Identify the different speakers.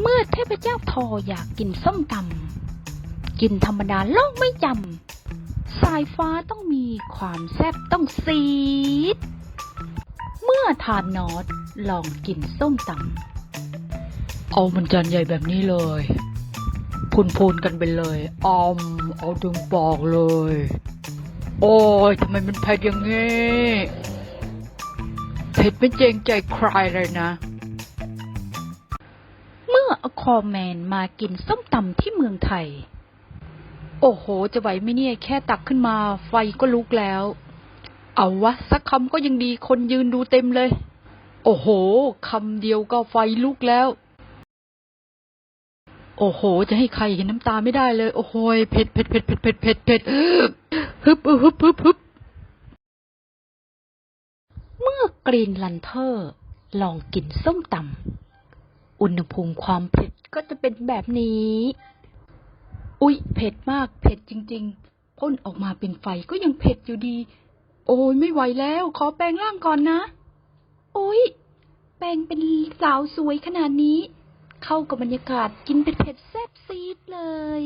Speaker 1: เมื่อเทพเจ้าทออยากกินส้มตำกินธรรมดาโลกไม่จำสายฟ้าต้องมีความแซ่บต้องซีด เมื่อทานนอตลองกินส้มตำเอามันจานใหญ่แบบนี้เลย พูนๆกันไปเลยออม เอาดึงปอกเลย โอ้ยทำไมมันเผ็ดอย่างงี้เผ็ดไม่เจงใจใครเลยนะ ออคอแมนมากินส้มตำที่เมืองไทย โอ้โห จะไหวไหมเนี่ย แค่ตักขึ้นมา ไฟก็ลุกแล้ว เอาวะ สักคำก็ยังดีคนยืนดูเต็มเลย โอ้โหคำเดียวก็ไฟลุกแล้ว โอ้โห จะให้ใครเห็นน้ำตาไม่ได้เลย โอ้โหยเผ็ดเผ็ดเผ็ดเผ็ดเผ็ดเผ็ดเผ็ดฮึบฮึบฮึบฮึบเมื่อกรีนลันเทอร์ ลองกินส้มตำ อุณหภูมิความเผ็ดก็จะเป็นแบบนี้ อุ๊ย เผ็ดมาก เผ็ดจริง ๆ พ่นออกมาเป็นไฟก็ยังเผ็ดอยู่ดี โอ้ยไม่ไหวแล้ว ขอแปลงร่างก่อนนะ อุ๊ย แปลงเป็นสาวสวยขนาดนี้ เข้ากับบรรยากาศกินเผ็ดๆแซ่บซีดเลย